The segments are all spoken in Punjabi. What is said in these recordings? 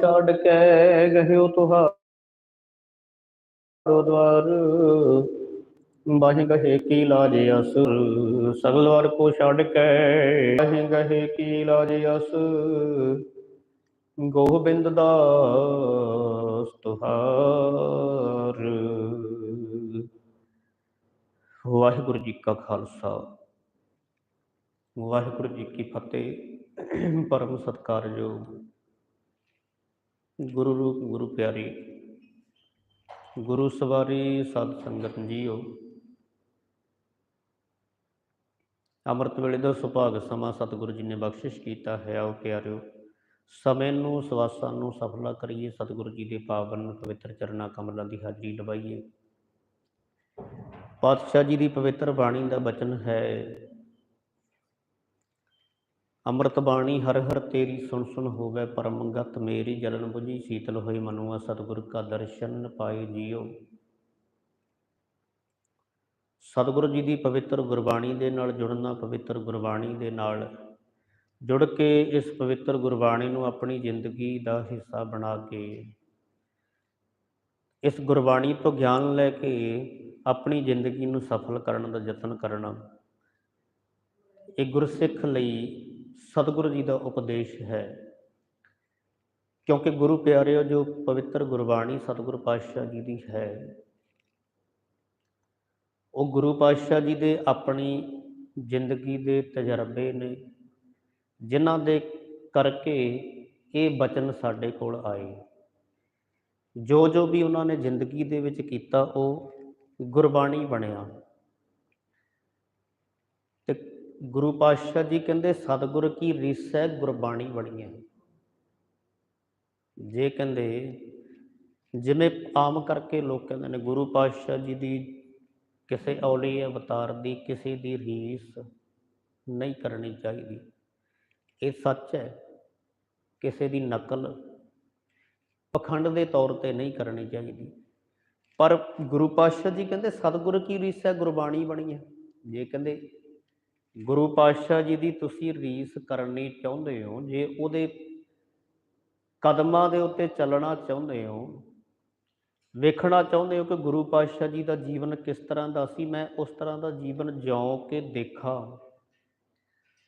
ਛੱਡ ਕੇ ਗਹਿਓ ਤੁਹਾਰੋ ਦਵਾਰ। ਬਾਹੀ ਗਹੇ ਕੀ ਲਾਜ ਅਸੁਰ, ਸਗਲ ਕੋ ਛੱਡ ਕੇ ਬਾਹੀ ਗਹੇ ਕੀ ਲਾਜ ਅਸ ਗੋਬਿੰਦ ਦਾਸ ਤੁਹਾਰ। ਵਾਹਿਗੁਰੂ ਜੀ ਕਾ ਖਾਲਸਾ। ਵਾਹਿਗੁਰੂ ਜੀ ਕੀ ਫਤਿਹ। ਪਰਮ ਸਤਕਾਰਯੋਗ। ਗੁਰੂ ਰੂਪ, ਗੁਰੂ ਪਿਆਰੀ, ਗੁਰੂ ਸਵਾਰੀ ਸਤ ਸੰਗਤ ਜੀਓ। ਅੰਮ੍ਰਿਤ ਵੇਲੇ ਦਾ ਸੁਭਾਗ ਸਮਾਂ ਸਤਿਗੁਰੂ ਜੀ ਨੇ ਬਖਸ਼ਿਸ਼ ਕੀਤਾ ਹੈ, ਆਓ ਪਿਆਰਿਓ, ਸਮੇਂ ਨੂੰ, ਸਵਾਸਾਂ ਨੂੰ ਸਫਲਾ ਕਰੀਏ, ਸਤਿਗੁਰੂ ਜੀ ਦੇ ਪਾਵਨ ਪਵਿੱਤਰ ਚਰਨਾਂ ਕਮਲਾਂ ਦੀ ਹਾਜ਼ਰੀ ਲਵਾਈਏ ਪਾਤਸ਼ਾਹ ਜੀ ਦੀ ਪਵਿੱਤਰ ਬਾਣੀ ਦਾ ਬਚਨ ਹੈ ਅੰਮ੍ਰਿਤ ਬਾਣੀ ਹਰ ਹਰ ਤੇਰੀ ਸੁਣ ਸੁਣ ਹੋਵੇ ਪਰਮ ਗਤ ਮੇਰੀ ਜਲਨ ਬੁਝੀ ਸੀਤਲ ਹੋਈ ਮਨੁਆ ਸਤਿਗੁਰ ਕਾ ਦਰਸ਼ਨ ਪਾਏ ਜੀਓ। ਸਤਿਗੁਰੂ ਜੀ ਦੀ ਪਵਿੱਤਰ ਗੁਰਬਾਣੀ ਦੇ ਨਾਲ ਜੁੜਨਾ ਪਵਿੱਤਰ ਗੁਰਬਾਣੀ ਦੇ ਨਾਲ ਜੁੜ ਕੇ ਇਸ ਪਵਿੱਤਰ ਗੁਰਬਾਣੀ ਨੂੰ ਆਪਣੀ ਜ਼ਿੰਦਗੀ ਦਾ ਹਿੱਸਾ ਬਣਾ ਕੇ ਇਸ ਗੁਰਬਾਣੀ ਤੋਂ ਗਿਆਨ ਲੈ ਕੇ ਆਪਣੀ ਜ਼ਿੰਦਗੀ ਨੂੰ ਸਫਲ ਕਰਨ ਦਾ ਯਤਨ ਕਰਨਾ। ਇਹ ਗੁਰਸਿੱਖ ਲਈ ਸਤਿਗੁਰੂ ਜੀ ਦਾ ਉਪਦੇਸ਼ ਹੈ। ਕਿਉਂਕਿ ਗੁਰੂ ਪਿਆਰਿਓ, ਜੋ ਪਵਿੱਤਰ ਗੁਰਬਾਣੀ ਸਤਿਗੁਰੂ ਪਾਤਸ਼ਾਹ ਜੀ ਦੀ ਹੈ, ਉਹ ਗੁਰੂ ਪਾਤਸ਼ਾਹ ਜੀ ਦੇ ਆਪਣੀ ਜ਼ਿੰਦਗੀ ਦੇ ਤਜਰਬੇ ਨੇ, ਜਿਨ੍ਹਾਂ ਦੇ ਕਰਕੇ ਇਹ ਬਚਨ ਸਾਡੇ ਕੋਲ ਆਏ। ਜੋ ਜੋ ਵੀ ਉਹਨਾਂ ਨੇ ਜ਼ਿੰਦਗੀ ਦੇ ਵਿੱਚ ਕੀਤਾ, ਉਹ ਗੁਰਬਾਣੀ ਬਣਿਆ। ਗੁਰੂ ਪਾਤਸ਼ਾਹ ਜੀ ਕਹਿੰਦੇ, ਸਤਿਗੁਰ ਕੀ ਰੀਸ ਹੈ ਗੁਰਬਾਣੀ ਬਣੀ ਹੈ ਜੇ ਕਹਿੰਦੇ, ਜਿਵੇਂ ਆਮ ਕਰਕੇ ਲੋਕ ਕਹਿੰਦੇ ਨੇ, ਗੁਰੂ ਪਾਤਸ਼ਾਹ ਜੀ ਦੀ ਕਿਸੇ ਔਲੀ ਅਵਤਾਰ ਦੀ ਕਿਸੇ ਦੀ ਰੀਸ ਨਹੀਂ ਕਰਨੀ ਚਾਹੀਦੀ। ਇਹ ਸੱਚ ਹੈ। ਕਿਸੇ ਦੀ ਨਕਲ ਪਖੰਡ ਦੇ ਤੌਰ ਤੇ ਨਹੀਂ ਕਰਨੀ ਚਾਹੀਦੀ। ਪਰ ਗੁਰੂ ਪਾਤਸ਼ਾਹ ਜੀ ਕਹਿੰਦੇ, ਸਤਿਗੁਰ ਕੀ ਰੀਸ ਹੈ ਗੁਰਬਾਣੀ ਬਣੀ ਹੈ ਜੇ ਕਹਿੰਦੇ ਗੁਰੂ ਪਾਤਸ਼ਾਹ ਜੀ ਦੀ ਤੁਸੀਂ ਰੀਸ ਕਰਨੀ ਚਾਹੁੰਦੇ ਹੋ, ਜੇ ਉਹਦੇ ਕਦਮਾਂ ਦੇ ਉੱਤੇ ਚੱਲਣਾ ਚਾਹੁੰਦੇ ਹੋ, ਵੇਖਣਾ ਚਾਹੁੰਦੇ ਹੋ ਕਿ ਗੁਰੂ ਪਾਤਸ਼ਾਹ ਜੀ ਦਾ ਜੀਵਨ ਕਿਸ ਤਰ੍ਹਾਂ ਦਾ ਸੀ, ਮੈਂ ਉਸ ਤਰ੍ਹਾਂ ਦਾ ਜੀਵਨ ਜਿਉ ਕੇ ਦੇਖਾਂ।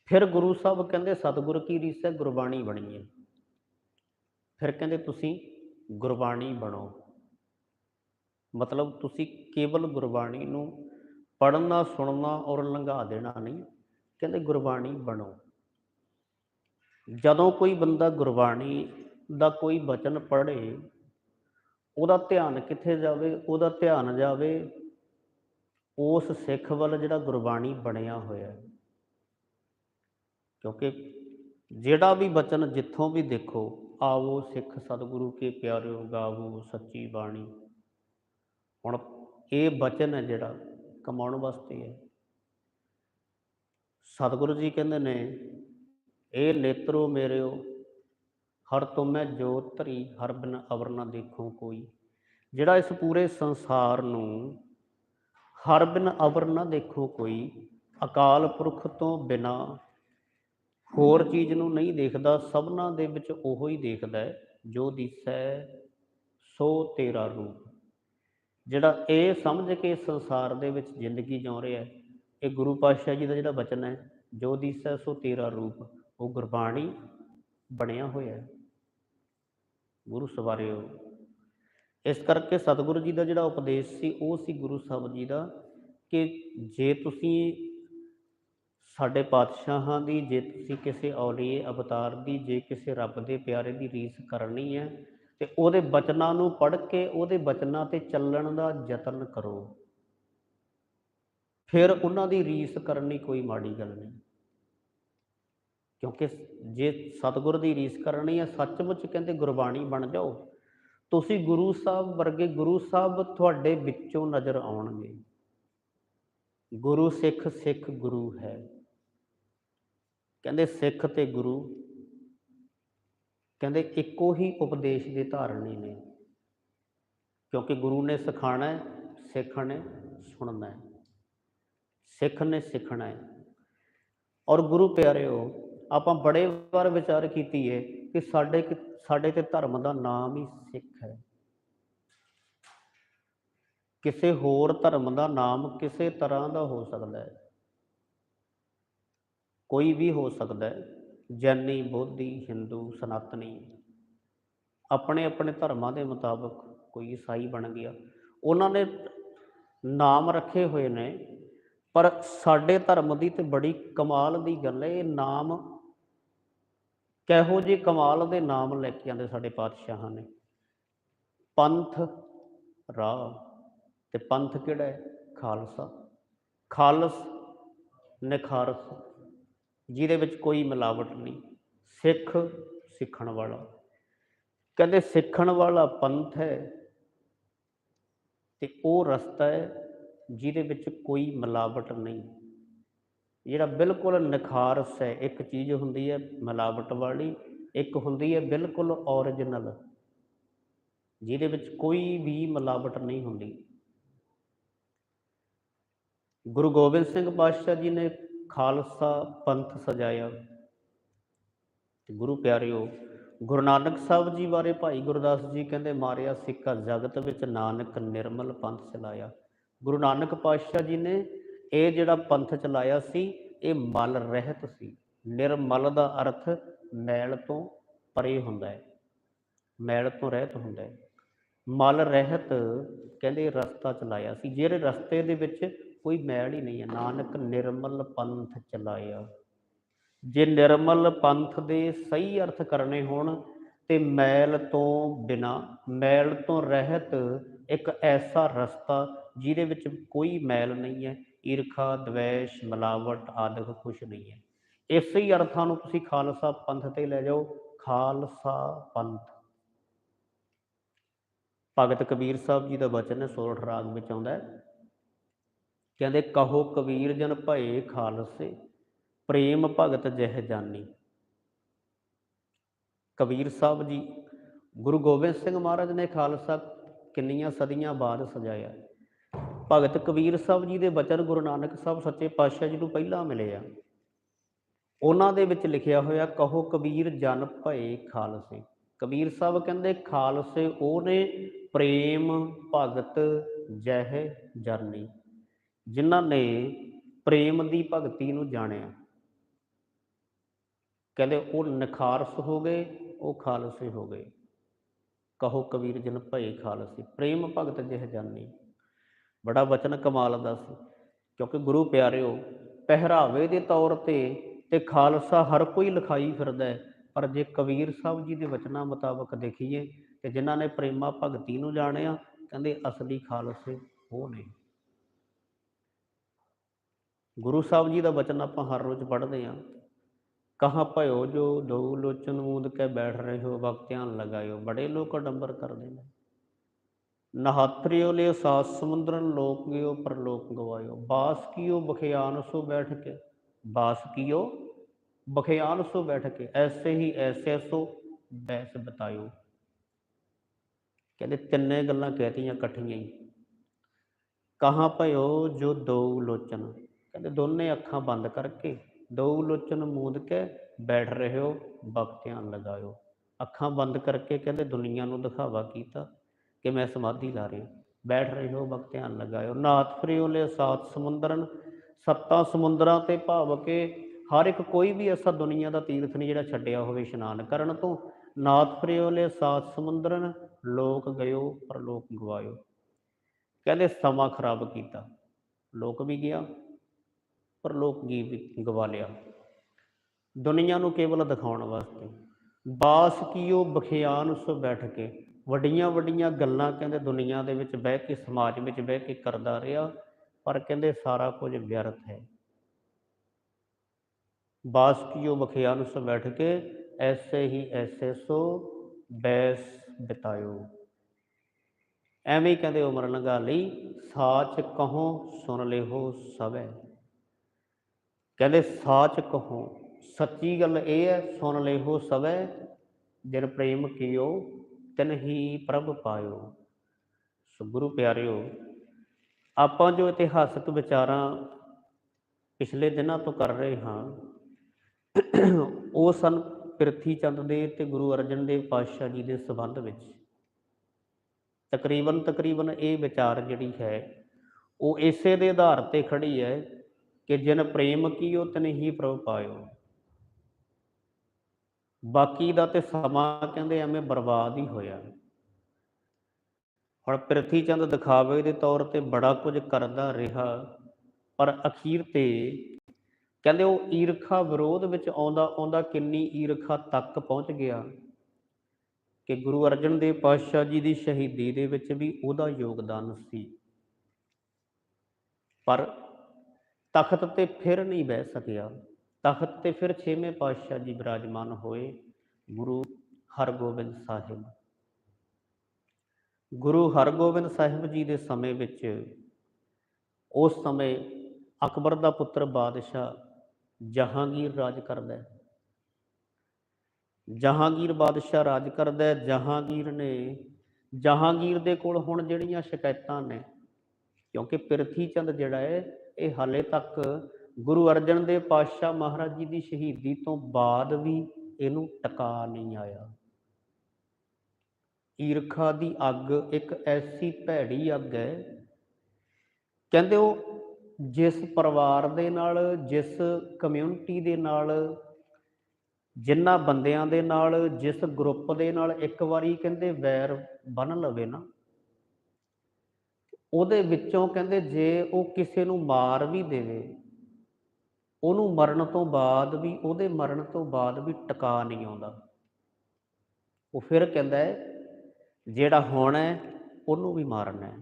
ਫਿਰ ਗੁਰੂ ਸਾਹਿਬ ਕਹਿੰਦੇ, ਸਤਿਗੁਰ ਕੀ ਰੀਸ ਹੈ? ਗੁਰਬਾਣੀ ਬਣੀ ਹੈ। ਫਿਰ ਕਹਿੰਦੇ, ਤੁਸੀਂ ਗੁਰਬਾਣੀ ਬਣੋ। ਮਤਲਬ ਤੁਸੀਂ ਕੇਵਲ ਗੁਰਬਾਣੀ ਨੂੰ ਪੜ੍ਹਨਾ, ਸੁਣਨਾ ਔਰ ਲੰਘਾ ਦੇਣਾ ਨਹੀਂ, ਕਹਿੰਦੇ ਗੁਰਬਾਣੀ ਬਣੋ। ਜਦੋਂ ਕੋਈ ਬੰਦਾ ਗੁਰਬਾਣੀ ਦਾ ਕੋਈ ਬਚਨ ਪੜ੍ਹੇ, ਉਹਦਾ ਧਿਆਨ ਕਿੱਥੇ ਜਾਵੇ? ਉਹਦਾ ਧਿਆਨ ਜਾਵੇ ਉਸ ਸਿੱਖ ਵੱਲ ਜਿਹੜਾ ਗੁਰਬਾਣੀ ਬਣਿਆ ਹੋਇਆ ਹੈ। ਕਿਉਂਕਿ ਜਿਹੜਾ ਵੀ ਬਚਨ ਜਿੱਥੋਂ ਵੀ ਦੇਖੋ, ਆਵੋ ਸਿੱਖ ਸਤਿਗੁਰੂ ਕੇ ਪਿਆਰਿਓ, ਗਾਵੋ ਸੱਚੀ ਬਾਣੀ। ਹੁਣ ਇਹ ਬਚਨ ਹੈ ਜਿਹੜਾ ਕਮਾਉਣ ਵਾਸਤੇ ਹੈ। ਸਤਿਗੁਰੂ ਜੀ ਕਹਿੰਦੇ ਨੇ, ਇਹ ਨੇਤਰੋ ਮੇਰਿਓ, ਹਰ ਤੁਮੈ ਜੋਤ ਧਰੀ, ਹਰ ਬਿਨ ਅਵਰ ਨਾ ਦੇਖੋ ਕੋਈ। ਜਿਹੜਾ ਇਸ ਪੂਰੇ ਸੰਸਾਰ ਨੂੰ ਹਰ ਬਿਨ ਅਵਰ ਨਾ ਦੇਖੋ ਕੋਈ, ਅਕਾਲ ਪੁਰਖ ਤੋਂ ਬਿਨਾ ਹੋਰ ਚੀਜ਼ ਨੂੰ ਨਹੀਂ ਦੇਖਦਾ, ਸਭਨਾ ਦੇ ਵਿੱਚ ਉਹੋ ਹੀ ਦੇਖਦਾ ਹੈ, ਜੋ ਦਿਸੈ ਸੋ ਤੇਰਾ ਰੂਪ। ਜਿਹੜਾ ਇਹ ਸਮਝ ਕੇ ਸੰਸਾਰ ਦੇ ਵਿੱਚ ਜ਼ਿੰਦਗੀ ਜਿਉ ਰਿਹਾ ਹੈ, ਇਹ ਗੁਰੂ ਪਾਤਸ਼ਾਹ ਜੀ ਦਾ ਜਿਹੜਾ ਬਚਨ ਹੈ, ਜੋ ਦਿਸੈ ਸੋ ਤੇਰਾ ਰੂਪ, ਉਹ ਗੁਰਬਾਣੀ ਬਣਿਆ ਹੋਇਆ ਹੈ। ਗੁਰੂ ਸਵਾਰਿਓ, ਇਸ ਕਰਕੇ ਸਤਿਗੁਰੂ ਜੀ ਦਾ ਜਿਹੜਾ ਉਪਦੇਸ਼ ਸੀ, ਉਹ ਸੀ ਗੁਰੂ ਸਾਹਿਬ ਜੀ ਦਾ ਕਿ ਜੇ ਤੁਸੀਂ ਸਾਡੇ ਪਾਤਸ਼ਾਹਾਂ ਦੀ, ਜੇ ਤੁਸੀਂ ਕਿਸੇ ਔਲੀਏ ਅਵਤਾਰ ਦੀ, ਜੇ ਕਿਸੇ ਰੱਬ ਦੇ ਪਿਆਰੇ ਦੀ ਰੀਸ ਕਰਨੀ ਹੈ ਤੇ ਉਹਦੇ ਬਚਨਾਂ ਨੂੰ ਪੜ੍ਹ ਕੇ ਉਹਦੇ ਬਚਨਾਂ ਤੇ ਚੱਲਣ ਦਾ ਯਤਨ ਕਰੋ। ਫਿਰ ਉਹਨਾਂ ਦੀ ਰੀਸ ਕਰਨੀ ਕੋਈ ਮਾੜੀ ਗੱਲ ਨਹੀਂ। ਕਿਉਂਕਿ ਜੇ ਸਤਿਗੁਰ ਦੀ ਰੀਸ ਕਰਨੀ ਹੈ, ਸੱਚਮੁੱਚ ਕਹਿੰਦੇ ਗੁਰਬਾਣੀ ਬਣ ਜਾਓ। ਤੁਸੀਂ ਗੁਰੂ ਸਾਹਿਬ ਵਰਗੇ ਗੁਰੂ ਸਾਹਿਬ ਤੁਹਾਡੇ ਵਿੱਚੋਂ ਨਜ਼ਰ ਆਉਣਗੇ। ਗੁਰੂ ਸਿੱਖ ਸਿੱਖ ਗੁਰੂ ਹੈ। ਕਹਿੰਦੇ ਸਿੱਖ ਤੇ ਗੁਰੂ ਕਹਿੰਦੇ ਇੱਕੋ ਹੀ ਉਪਦੇਸ਼ ਦੇ ਧਾਰਨੀ ਨੇ ਕਿਉਂਕਿ ਗੁਰੂ ਨੇ ਸਿਖਾਣਾ ਸਿੱਖ ਨੇ ਸੁਣਨਾ ਸਿੱਖ ਨੇ ਸਿੱਖਣਾ ਹੈ। ਔਰ ਗੁਰੂ ਪਿਆਰਿਓ, ਆਪਾਂ ਬੜੇ ਵਾਰ ਵਿਚਾਰ ਕੀਤੀ ਹੈ ਕਿ ਸਾਡੇ ਕਿ- ਸਾਡੇ ਤੇ ਧਰਮ ਦਾ ਨਾਮ ਹੀ ਸਿੱਖ ਹੈ। ਕਿਸੇ ਹੋਰ ਧਰਮ ਦਾ ਨਾਮ ਕਿਸੇ ਤਰ੍ਹਾਂ ਦਾ ਹੋ ਸਕਦਾ ਹੈ। ਕੋਈ ਵੀ ਹੋ ਸਕਦਾ ਹੈ। ਜੈਨੀ, ਬੋਧੀ, ਹਿੰਦੂ, ਸਨਾਤਨੀ, ਆਪਣੇ ਆਪਣੇ ਧਰਮਾਂ ਦੇ ਮੁਤਾਬਕ ਕੋਈ ਈਸਾਈ ਬਣ ਗਿਆ। ਉਹਨਾਂ ਨੇ ਨਾਮ ਰੱਖੇ ਹੋਏ ਨੇ, ਪਰ ਸਾਡੇ ਧਰਮ ਦੀ ਤੇ ਬੜੀ ਕਮਾਲ ਦੀ ਗੱਲ ਹੈ ਇਹ ਨਾਮ ਕਿਹੋ ਜਿਹੇ ਕਮਾਲ ਦੇ ਨਾਮ ਲੈ ਕੇ ਆਂਦੇ ਸਾਡੇ ਪਾਤਸ਼ਾਹਾਂ ਨੇ। ਪੰਥ ਰਾਹ ਤੇ ਪੰਥ ਕਿਹੜਾ ਹੈ ਖਾਲਸਾ। ਖਾਲਸ ਨਿਖਾਰਸ। ਜਿਹਦੇ ਵਿੱਚ ਕੋਈ ਮਿਲਾਵਟ ਨਹੀਂ, ਸਿੱਖ ਸਿੱਖਣ ਵਾਲਾ। ਕਹਿੰਦੇ ਸਿੱਖਣ ਵਾਲਾ ਪੰਥ ਹੈ ਤੇ ਉਹ ਰਸਤਾ ਹੈ ਜਿਹਦੇ ਵਿੱਚ ਕੋਈ ਮਿਲਾਵਟ ਨਹੀਂ। ਜਿਹੜਾ ਬਿਲਕੁਲ ਨਿਖਾਰਸ ਹੈ, ਇੱਕ ਚੀਜ਼ ਹੁੰਦੀ ਹੈ ਮਿਲਾਵਟ ਵਾਲੀ, ਇੱਕ ਹੁੰਦੀ ਹੈ ਬਿਲਕੁਲ ਔਰੀਜਨਲ ਜਿਹਦੇ ਵਿੱਚ ਕੋਈ ਵੀ ਮਿਲਾਵਟ ਨਹੀਂ ਹੁੰਦੀ। ਗੁਰੂ ਗੋਬਿੰਦ ਸਿੰਘ ਪਾਤਸ਼ਾਹ ਜੀ ਨੇ ਖਾਲਸਾ ਪੰਥ ਸਜਾਇਆ। ਗੁਰੂ ਪਿਆਰਿਓ, ਗੁਰੂ ਨਾਨਕ ਸਾਹਿਬ ਜੀ ਬਾਰੇ ਭਾਈ ਗੁਰਦਾਸ ਜੀ ਕਹਿੰਦੇ, ਮਾਰਿਆ ਸਿੱਕਾ ਜਗਤ ਵਿੱਚ ਨਾਨਕ ਨਿਰਮਲ ਪੰਥ ਚਲਾਇਆ। ਗੁਰੂ ਨਾਨਕ ਪਾਤਸ਼ਾਹ ਜੀ ਨੇ ਇਹ ਜਿਹੜਾ ਪੰਥ ਚਲਾਇਆ ਸੀ, ਇਹ ਮਲ ਰਹਿਤ ਸੀ। ਨਿਰਮਲ ਦਾ ਅਰਥ ਮੈਲ ਤੋਂ ਪਰੇ ਹੁੰਦਾ ਹੈ। ਮੈਲ ਤੋਂ ਰਹਿਤ ਹੁੰਦਾ ਹੈ। ਮਲ ਰਹਿਤ ਕਹਿੰਦੇ ਰਸਤਾ ਚਲਾਇਆ ਸੀ। ਜਿਹੜੇ ਰਸਤੇ ਦੇ ਵਿੱਚ ਕੋਈ ਮੈਲ ਹੀ ਨਹੀਂ ਹੈ। ਨਾਨਕ ਨਿਰਮਲ ਪੰਥ ਚਲਾਇਆ। ਜੇ ਨਿਰਮਲ ਪੰਥ ਦੇ ਸਹੀ ਅਰਥ ਕਰਨੇ ਹੋਣ, ਤੇ ਮੈਲ ਤੋਂ ਬਿਨਾ, ਮੈਲ ਤੋਂ ਰਹਿਤ ਇੱਕ ਐਸਾ ਰਸਤਾ ਜਿਹਦੇ ਵਿੱਚ ਕੋਈ ਮੈਲ ਨਹੀਂ ਹੈ। ਈਰਖਾ, ਦਵੇਸ਼, ਮਿਲਾਵਟ ਆਦਿਕ ਕੁਛ ਨਹੀਂ ਹੈ। ਇਸੇ ਹੀ ਅਰਥਾਂ ਨੂੰ ਤੁਸੀਂ ਖਾਲਸਾ ਪੰਥ ਤੇ ਲੈ ਜਾਓ। ਖਾਲਸਾ ਪੰਥ। ਭਗਤ ਕਬੀਰ ਸਾਹਿਬ ਜੀ ਦਾ ਬਚਨ ਹੈ ਸੋਰਠ ਰਾਗ ਵਿੱਚ ਆਉਂਦਾ ਹੈ। ਕਹਿੰਦੇ, ਕਹੋ ਕਬੀਰ ਜਨ ਭਏ ਖਾਲਸੇ, ਪ੍ਰੇਮ ਭਗਤ ਜਹ ਜਾਨੀ। ਕਬੀਰ ਸਾਹਿਬ ਜੀ, ਗੁਰੂ ਗੋਬਿੰਦ ਸਿੰਘ ਮਹਾਰਾਜ ਨੇ ਖਾਲਸਾ ਕਿੰਨੀਆਂ ਸਦੀਆਂ ਬਾਅਦ ਸਜਾਇਆ। ਭਗਤ ਕਬੀਰ ਸਾਹਿਬ ਜੀ ਦੇ ਬਚਨ ਗੁਰੂ ਨਾਨਕ ਸਾਹਿਬ ਸੱਚੇ ਪਾਤਸ਼ਾਹ ਜੀ ਨੂੰ ਪਹਿਲਾਂ ਮਿਲੇ ਆ। ਉਹਨਾਂ ਦੇ ਵਿੱਚ ਲਿਖਿਆ ਹੋਇਆ, ਕਹੋ ਕਬੀਰ ਜਨ ਭਏ ਖਾਲਸੇ। ਕਬੀਰ ਸਾਹਿਬ ਕਹਿੰਦੇ, ਖਾਲਸੇ ਉਹ ਨੇ ਪ੍ਰੇਮ ਭਗਤ ਜਹ ਜਰਨੀ ਜਿਨ੍ਹਾਂ ਨੇ ਪ੍ਰੇਮ ਦੀ ਭਗਤੀ ਨੂੰ ਜਾਣਿਆ। ਕਹਿੰਦੇ ਉਹ ਨਿਖਾਰਸ ਹੋ ਗਏ, ਉਹ ਖਾਲਸੇ ਹੋ ਗਏ। ਕਹੋ ਕਬੀਰ ਜਨ ਭਏ ਖਾਲਸੇ, ਪ੍ਰੇਮ ਭਗਤ ਜਿਹ ਜਾਨੀ। ਬੜਾ ਵਚਨ ਕਮਾਲ ਦਾ ਸੀ। ਕਿਉਂਕਿ ਗੁਰੂ ਪਿਆਰਿਓ, ਪਹਿਰਾਵੇ ਦੇ ਤੌਰ ਤੇ ਤੇ ਖਾਲਸਾ ਹਰ ਕੋਈ ਲਿਖਾਈ ਫਿਰਦਾ ਪਰ ਜੇ ਕਬੀਰ ਸਾਹਿਬ ਜੀ ਦੇ ਵਚਨਾਂ ਮੁਤਾਬਕ ਦੇਖੀਏ ਤੇ ਜਿਨ੍ਹਾਂ ਨੇ ਪ੍ਰੇਮਾ ਭਗਤੀ ਨੂੰ ਜਾਣਿਆ, ਕਹਿੰਦੇ ਅਸਲੀ ਖਾਲਸੇ ਉਹ ਨੇ। ਗੁਰੂ ਸਾਹਿਬ ਜੀ ਦਾ ਬਚਨ ਆਪਾਂ ਹਰ ਰੋਜ਼ ਪੜ੍ਹਦੇ ਹਾਂ। ਕਹਾਂ ਭਇਓ ਜੋ ਦੋ ਲੋਚਨ ਮੂੰਦ ਕੇ ਬੈਠ ਰਹੇ ਹੋ ਵਕਤ ਧਿਆਨ ਲਗਾਇਓ, ਬੜੇ ਲੋਕ ਅਡੰਬਰ ਕਰਦੇ ਨੇ। ਨਹਾਤਰਿਓ ਲਿਓ ਸਾਤ ਸਮੁੰਦਰਨ, ਲੋਕ ਗਿਓ ਪਰ ਲੋਕ ਗਵਾਇਓ। ਬਾਸ ਕੀਓ ਬਖਿਆਨ ਸੋ ਬੈਠ ਕੇ, ਬਾਸ ਕੀਓ ਬਖਿਆਨ ਸੋ ਬੈਠ ਕੇ, ਐਸੇ ਹੀ ਐਸੇ ਸੋ ਬੈਸ ਬਤਾਇਓ। ਕਹਿੰਦੇ ਤਿੰਨੇ ਗੱਲਾਂ ਕਹਿਤੀਆਂ ਇਕੱਠੀਆਂ ਹੀ। ਕਹਾਂ ਭਇਓ ਜੋ ਦੋ ਲੋਚਨ ਕਹਿੰਦੇ ਦੋਨੇ ਅੱਖਾਂ ਬੰਦ ਕਰਕੇ ਦੋ ਲੋਚਨ ਮੂੰਦ ਕੇ ਬੈਠ ਰਹੇ ਹੋ, ਵਕਤ ਧਿਆਨ ਲਗਾਇਓ। ਅੱਖਾਂ ਬੰਦ ਕਰਕੇ ਕਹਿੰਦੇ ਦੁਨੀਆ ਨੂੰ ਦਿਖਾਵਾ ਕੀਤਾ ਕਿ ਮੈਂ ਸਮਾਧੀ ਲਾ ਰਿਹਾ। ਬੈਠ ਰਹੇ ਹੋ, ਵਕਤ ਧਿਆਨ ਲਗਾਇਓ। ਨਾਥ ਫਰਿਓ ਲੈ ਸਾਤ ਸਮੁੰਦਰਨ, ਸੱਤਾਂ ਸਮੁੰਦਰਾਂ ਤੇ ਭਾਵ ਕੇ ਹਰ ਇੱਕ ਕੋਈ ਵੀ ਐਸਾ ਦੁਨੀਆ ਦਾ ਤੀਰਥ ਨਹੀਂ ਜਿਹੜਾ ਛੱਡਿਆ ਹੋਵੇ ਇਸ਼ਨਾਨ ਕਰਨ ਤੋਂ। ਨਾਥ ਫਰਿਓ ਲੈ ਸਾਤ ਸਮੁੰਦਰਨ, ਲੋਕ ਗਇਓ ਪਰ ਲੋਕ ਗਵਾਇਓ। ਕਹਿੰਦੇ ਸਮਾਂ ਖਰਾਬ ਕੀਤਾ। ਲੋਕ ਵੀ ਗਿਆ ਪਰ ਲੋਕ ਗੀ ਗਵਾ ਲਿਆ। ਦੁਨੀਆ ਨੂੰ ਕੇਵਲ ਦਿਖਾਉਣ ਵਾਸਤੇ। ਬਾਸ ਕੀਓ ਬਖਿਆਨ ਸੋ ਬੈਠ ਕੇ। ਵੱਡੀਆਂ ਵੱਡੀਆਂ ਗੱਲਾਂ ਕਹਿੰਦੇ ਦੁਨੀਆ ਦੇ ਵਿੱਚ ਬਹਿ ਕੇ, ਸਮਾਜ ਵਿੱਚ ਬਹਿ ਕੇ ਕਰਦਾ ਰਿਹਾ, ਪਰ ਕਹਿੰਦੇ ਸਾਰਾ ਕੁਝ ਵਿਅਰਥ ਹੈ। ਬਾਸ ਕੀਓ ਬਖਿਆਨ ਸੋ ਬੈਠ ਕੇ, ਐਸੇ ਹੀ ਐਸੇ ਸੋ ਬੈਸ ਬਿਤਾਇਓ। ਐਵੇਂ ਕਹਿੰਦੇ ਉਮਰ ਲੰਘਾ ਲਈ, ਸਾਚ ਕਹੋ ਸੁਣ ਲਿਓ ਸਭੈ ਕਹਿੰਦੇ, ਸਾਚ ਕਹੋ, ਸੱਚੀ ਗੱਲ ਇਹ ਹੈ, ਸੁਣ ਲਿਓ ਸਭੈ, ਜਿਨ ਪ੍ਰੇਮ ਕੀਓ, ਤਿਨ ਹੀ ਪ੍ਰਭ ਪਾਇਓ। ਸੋ ਗੁਰੂ ਪਿਆਰਿਓ, ਆਪਾਂ ਜੋ ਇਤਿਹਾਸਕ ਵਿਚਾਰਾਂ ਪਿਛਲੇ ਦਿਨਾਂ ਤੋਂ ਕਰ ਰਹੇ ਹਾਂ, ਉਹ ਸਨ ਪ੍ਰਿਥੀ ਚੰਦ ਦੇ ਤੇ ਗੁਰੂ ਅਰਜਨ ਦੇਵ ਪਾਤਸ਼ਾਹ ਜੀ ਦੇ ਸੰਬੰਧ ਵਿੱਚ। ਤਕਰੀਬਨ ਤਕਰੀਬਨ ਇਹ ਵਿਚਾਰ ਜਿਹੜੀ ਹੈ, ਉਹ ਇਸੇ ਦੇ ਆਧਾਰ ਤੇ ਖੜੀ ਹੈ ਕਿ ਜਿਨ ਪ੍ਰੇਮ ਕੀਓ ਤਿਨ ਹੀ ਪ੍ਰਭ ਪਾਇਓ। ਬਾਕੀ ਦਾ ਤੇ ਸਮਾਂ ਕਹਿੰਦੇ ਐਵੇਂ ਬਰਬਾਦ ਹੀ ਹੋਇਆ। ਹੁਣ ਪ੍ਰਿਥੀ ਚੰਦ ਦਿਖਾਵੇ ਦੇ ਤੌਰ ਤੇ ਬੜਾ ਕੁਝ ਕਰਦਾ ਰਿਹਾ, ਪਰ ਅਖੀਰ ਤੇ ਕਹਿੰਦੇ ਉਹ ਈਰਖਾ ਵਿਰੋਧ ਵਿੱਚ ਆਉਂਦਾ ਆਉਂਦਾ ਕਿੰਨੀ ਈਰਖਾ ਤੱਕ ਪਹੁੰਚ ਗਿਆ। ਕਿ ਗੁਰੂ ਅਰਜਨ ਦੇਵ ਪਾਤਸ਼ਾਹ ਜੀ ਦੀ ਸ਼ਹੀਦੀ ਦੇ ਵਿੱਚ ਵੀ ਉਹਦਾ ਯੋਗਦਾਨ ਸੀ। ਪਰ ਤਖਤ ਤੇ ਫਿਰ ਨਹੀਂ ਬਹਿ ਸਕਿਆ। ਤਖਤ ਤੇ ਫਿਰ ਛੇਵੇਂ ਪਾਤਸ਼ਾਹ ਜੀ ਬਿਰਾਜਮਾਨ ਹੋਏ ਗੁਰੂ ਹਰਗੋਬਿੰਦ ਸਾਹਿਬ। ਗੁਰੂ ਹਰਗੋਬਿੰਦ ਸਾਹਿਬ ਜੀ ਦੇ ਸਮੇਂ ਵਿੱਚ ਉਸ ਸਮੇਂ ਅਕਬਰ ਦਾ ਪੁੱਤਰ ਬਾਦਸ਼ਾਹ ਜਹਾਂਗੀਰ ਰਾਜ ਕਰਦਾ ਹੈ। ਜਹਾਂਗੀਰ ਬਾਦਸ਼ਾਹ ਰਾਜ ਕਰਦਾ ਹੈ। ਜਹਾਂਗੀਰ ਨੇ, ਜਹਾਂਗੀਰ ਦੇ ਕੋਲ ਹੁਣ ਜਿਹੜੀਆਂ ਸ਼ਿਕਾਇਤਾਂ ਨੇ, ਕਿਉਂਕਿ ਪ੍ਰਿਥੀ ਚੰਦ ਜਿਹੜਾ ਹੈ ਇਹ ਹਾਲੇ ਤੱਕ ਗੁਰੂ ਅਰਜਨ ਦੇਵ ਪਾਤਸ਼ਾਹ ਮਹਾਰਾਜ ਜੀ ਦੀ ਸ਼ਹੀਦੀ ਤੋਂ ਬਾਅਦ ਵੀ ਇਹਨੂੰ ਟਿਕਾ ਨਹੀਂ ਆਇਆ। ਈਰਖਾ ਦੀ ਅੱਗ ਇੱਕ ਐਸੀ ਭੈੜੀ ਅੱਗ ਹੈ। ਕਹਿੰਦੇ ਉਹ ਜਿਸ ਪਰਿਵਾਰ ਦੇ ਨਾਲ, ਜਿਸ ਕਮਿਊਨਿਟੀ ਦੇ ਨਾਲ ਜਿਨ੍ਹਾਂ ਬੰਦਿਆਂ ਦੇ ਨਾਲ, ਜਿਸ ਗਰੁੱਪ ਦੇ ਨਾਲ ਇੱਕ ਵਾਰੀ ਕਹਿੰਦੇ ਵੈਰ ਬਨ ਲਵੇ ਨਾ ਉਹਦੇ ਵਿੱਚੋਂ ਕਹਿੰਦੇ ਜੇ ਉਹ ਕਿਸੇ ਨੂੰ ਮਾਰ ਵੀ ਦੇਵੇ, ਉਹਨੂੰ ਮਰਨ ਤੋਂ ਬਾਅਦ ਵੀ, ਉਹਦੇ ਮਰਨ ਤੋਂ ਬਾਅਦ ਵੀ ਟਿਕਾ ਨਹੀਂ ਆਉਂਦਾ। ਉਹ ਫਿਰ ਕਹਿੰਦਾ ਹੈ, ਜਿਹੜਾ ਹੋਣਾ ਹੈ, ਉਹਨੂੰ ਵੀ ਮਾਰਨਾ ਹੈ।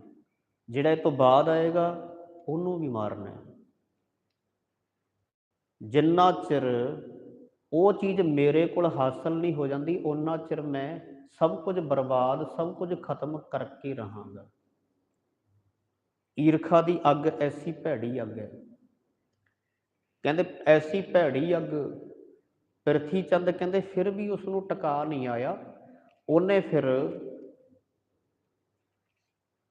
ਜਿਹੜਾ ਇਹ ਤੋਂ ਬਾਅਦ ਆਏਗਾ, ਉਹਨੂੰ ਵੀ ਮਾਰਨਾ ਹੈ। ਜਿੰਨਾ ਚਿਰ ਉਹ ਚੀਜ਼ ਮੇਰੇ ਕੋਲ ਹਾਸਲ ਨਹੀਂ ਹੋ ਜਾਂਦੀ ਉਹਨਾਂ ਚਿਰ ਮੈਂ ਸਭ ਕੁਝ ਬਰਬਾਦ, ਸਭ ਕੁਝ ਖਤਮ ਕਰਕੇ ਰਹਾਂਗਾ। ਈਰਖਾ ਦੀ ਅੱਗ ਐਸੀ ਭੈੜੀ ਅੱਗ ਹੈ। ਕਹਿੰਦੇ ਐਸੀ ਭੈੜੀ ਅੱਗ ਪ੍ਰਿਥੀ ਚੰਦ ਕਹਿੰਦੇ ਫਿਰ ਵੀ ਉਸ ਨੂੰ ਟਿਕਾ ਨਹੀਂ ਆਇਆ। ਉਹਨੇ ਫਿਰ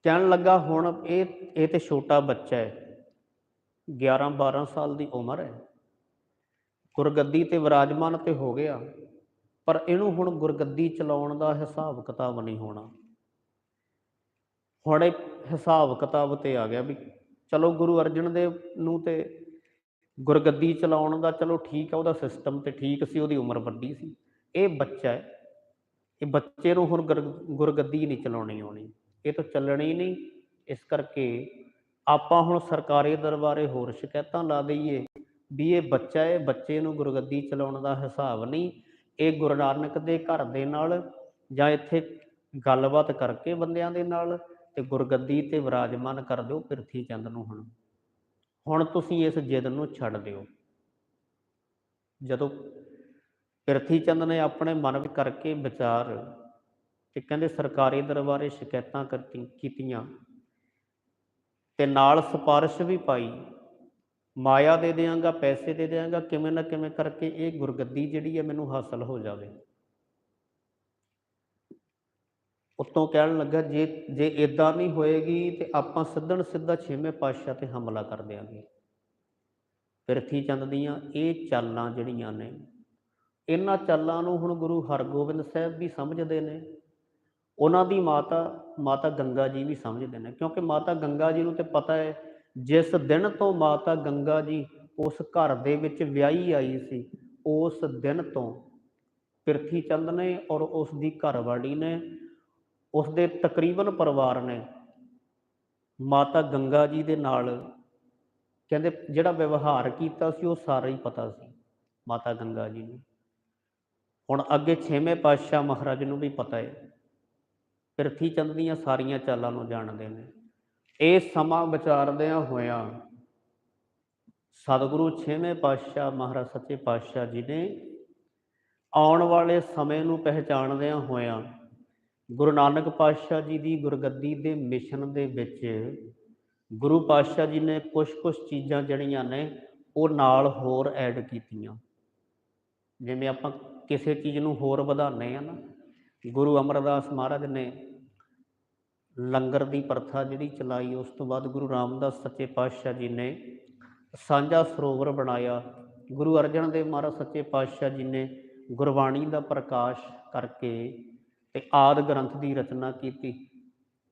ਕਹਿਣ ਲੱਗਾ, ਹੁਣ ਇਹ ਇਹ ਤੇ ਛੋਟਾ ਬੱਚਾ ਹੈ 11 12 ਸਾਲ ਦੀ ਉਮਰ ਹੈ। ਗੁਰਗੱਦੀ ਤੇ ਵਿਰਾਜਮਾਨ ਤੇ ਹੋ ਗਿਆ, ਪਰ ਇਹਨੂੰ ਹੁਣ ਗੁਰਗੱਦੀ ਚਲਾਉਣ ਦਾ ਹਿਸਾਬ ਕਿਤਾਬ ਨਹੀਂ ਹੋਣਾ। ਹੁਣ ਹਿਸਾਬ ਕਿਤਾਬ ਤੇ ਆ ਗਿਆ ਵੀ ਚਲੋ ਗੁਰੂ ਅਰਜਨ ਦੇਵ ਨੂੰ ਤੇ ਗੁਰਗੱਦੀ ਚਲਾਉਣ ਦਾ ਚਲੋ ਠੀਕ ਹੈ ਉਹਦਾ ਸਿਸਟਮ ਤੇ ਠੀਕ ਸੀ, ਉਹਦੀ ਉਮਰ ਵੱਡੀ ਸੀ। ਇਹ ਬੱਚਾ ਹੈ। ਇਹ ਬੱਚੇ ਨੂੰ ਹੁਣ ਗੁਰ- ਗੁਰਗੱਦੀ ਨਹੀਂ ਚਲਾਉਣੀ ਆਉਣੀ। ਇਹ ਤਾਂ ਚੱਲਣੀ ਨਹੀਂ। ਇਸ ਕਰਕੇ ਆਪਾਂ ਹੁਣ ਸਰਕਾਰੀ ਦਰਬਾਰੇ ਹੋਰ ਸ਼ਿਕਾਇਤਾਂ ਲਾ ਦਈਏ ਵੀ ਇਹ ਬੱਚਾ ਹੈ, ਬੱਚੇ ਨੂੰ ਗੁਰਗੱਦੀ ਚਲਾਉਣ ਦਾ ਹਿਸਾਬ ਨਹੀਂ। ਇਹ ਗੁਰੂ ਨਾਨਕ ਦੇ ਘਰ ਦੇ ਨਾਲ ਜਾਂ ਇੱਥੇ ਗੱਲਬਾਤ ਕਰਕੇ ਬੰਦਿਆਂ ਦੇ ਨਾਲ ਤੇ ਗੁਰਗੱਦੀ ਤੇ ਵਿਰਾਜਮਾਨ ਕਰ ਦਿਓ ਪ੍ਰਿਥੀ ਚੰਦ ਨੂੰ ਹੁਣ। ਹੁਣ ਤੁਸੀਂ ਇਸ ਜਿੱਦ ਨੂੰ ਛੱਡ ਦਿਓ। ਜਦੋਂ ਪ੍ਰਿਥੀ ਚੰਦ ਨੇ ਆਪਣੇ ਮਨ ਵਿੱਚ ਕਰਕੇ ਵਿਚਾਰ ਤੇ ਕਹਿੰਦੇ ਸਰਕਾਰੀ ਦਰਬਾਰੇ ਸ਼ਿਕਾਇਤਾਂ ਕਰਤੀ ਕੀਤੀਆਂ ਤੇ ਨਾਲ ਸਿਫਾਰਿਸ਼ ਵੀ ਪਾਈ, ਮਾਇਆ ਦੇ ਦਿਆਂਗਾ, ਪੈਸੇ ਦੇ ਦਿਆਂਗਾ, ਕਿਵੇਂ ਨਾ ਕਿਵੇਂ ਕਰਕੇ ਇਹ ਗੁਰਗੱਦੀ ਜਿਹੜੀ ਹੈ ਮੈਨੂੰ ਹਾਸਲ ਹੋ ਜਾਵੇ। ਉੱਤੋਂ ਕਹਿਣ ਲੱਗਾ, ਜੇ ਜੇ ਇਦਾਂ ਨਹੀਂ ਹੋਏਗੀ ਤੇ ਆਪਾਂ ਸਿੱਧਣ ਸਿੱਧਾ ਛੇਵੇਂ ਪਾਤਸ਼ਾਹ ਤੇ ਹਮਲਾ ਕਰ ਦਿਆਂਗੇ। ਪ੍ਰਿਥੀ ਚੰਦ ਦੀਆਂ ਇਹ ਚਾਲਾਂ ਜਿਹੜੀਆਂ ਨੇ, ਇਹਨਾਂ ਚਾਲਾਂ ਨੂੰ ਹੁਣ ਗੁਰੂ ਹਰਗੋਬਿੰਦ ਸਾਹਿਬ ਵੀ ਸਮਝਦੇ ਨੇ, ਉਹਨਾਂ ਦੀ ਮਾਤਾ ਮਾਤਾ ਗੰਗਾ ਜੀ ਵੀ ਸਮਝਦੇ ਨੇ, ਕਿਉਂਕਿ ਮਾਤਾ ਗੰਗਾ ਜੀ ਨੂੰ ਤੇ ਪਤਾ ਹੈ, ਜਿਸ ਦਿਨ ਤੋਂ ਮਾਤਾ ਗੰਗਾ ਜੀ ਉਸ ਘਰ ਦੇ ਵਿੱਚ ਵਿਆਹੀ ਆਈ ਸੀ, ਉਸ ਦਿਨ ਤੋਂ ਪ੍ਰਿਥੀ ਚੰਦ ਨੇ ਔਰ ਉਸ ਦੀ ਘਰਵਾਲੀ ਨੇ ਉਸ ਦੇ ਤਕਰੀਬਨ ਪਰਿਵਾਰ ਨੇ ਮਾਤਾ ਗੰਗਾ ਜੀ ਦੇ ਨਾਲ ਕਹਿੰਦੇ ਜਿਹੜਾ ਵਿਵਹਾਰ ਕੀਤਾ ਸੀ, ਉਹ ਸਾਰਾ ਹੀ ਪਤਾ ਸੀ, ਮਾਤਾ ਗੰਗਾ ਜੀ ਨੂੰ। ਹੁਣ ਅੱਗੇ ਛੇਵੇਂ ਪਾਤਸ਼ਾਹ ਮਹਾਰਾਜ ਨੂੰ ਵੀ ਪਤਾ ਹੈ ਪ੍ਰਿਥੀ ਚੰਦ ਦੀਆਂ ਸਾਰੀਆਂ ਚਾਲਾਂ ਨੂੰ ਜਾਣਦੇ ਨੇ। ਇਹ ਸਮਾਂ ਵਿਚਾਰਦਿਆਂ ਹੋਇਆਂ ਸਤਿਗੁਰੂ ਛੇਵੇਂ ਪਾਤਸ਼ਾਹ ਮਹਾਰਾਜ, ਸੱਚੇ ਪਾਤਸ਼ਾਹ ਜੀ ਨੇ ਆਉਣ ਵਾਲੇ ਸਮੇਂ ਨੂੰ ਪਹਿਚਾਣਦਿਆਂ ਹੋਇਆਂ ਗੁਰੂ ਨਾਨਕ ਪਾਤਸ਼ਾਹ ਜੀ ਦੀ ਗੁਰਗੱਦੀ ਦੇ ਮਿਸ਼ਨ ਦੇ ਵਿੱਚ ਗੁਰੂ ਪਾਤਸ਼ਾਹ ਜੀ ਨੇ ਕੁਝ ਕੁਝ ਚੀਜ਼ਾਂ ਜਿਹੜੀਆਂ ਨੇ ਉਹ ਨਾਲ ਹੋਰ ਐਡ ਕੀਤੀਆਂ। ਜਿਵੇਂ ਆਪਾਂ ਕਿਸੇ ਚੀਜ਼ ਨੂੰ ਹੋਰ ਵਧਾਉਂਦੇ ਆ ਨਾ, ਗੁਰੂ ਅਮਰਦਾਸ ਮਹਾਰਾਜ ਨੇ ਲੰਗਰ ਦੀ ਪ੍ਰਥਾ ਜਿਹੜੀ ਚਲਾਈ, ਉਸ ਤੋਂ ਬਾਅਦ ਗੁਰੂ ਰਾਮਦਾਸ ਸੱਚੇ ਪਾਤਸ਼ਾਹ ਜੀ ਨੇ ਸਾਂਝਾ ਸਰੋਵਰ ਬਣਾਇਆ। ਗੁਰੂ ਅਰਜਨ ਦੇਵ ਮਹਾਰਾਜ ਸੱਚੇ ਪਾਤਸ਼ਾਹ ਜੀ ਨੇ ਗੁਰਬਾਣੀ ਦਾ ਪ੍ਰਕਾਸ਼ ਕਰਕੇ ਤੇ ਆਦ ਗ੍ਰੰਥ ਦੀ ਰਚਨਾ ਕੀਤੀ।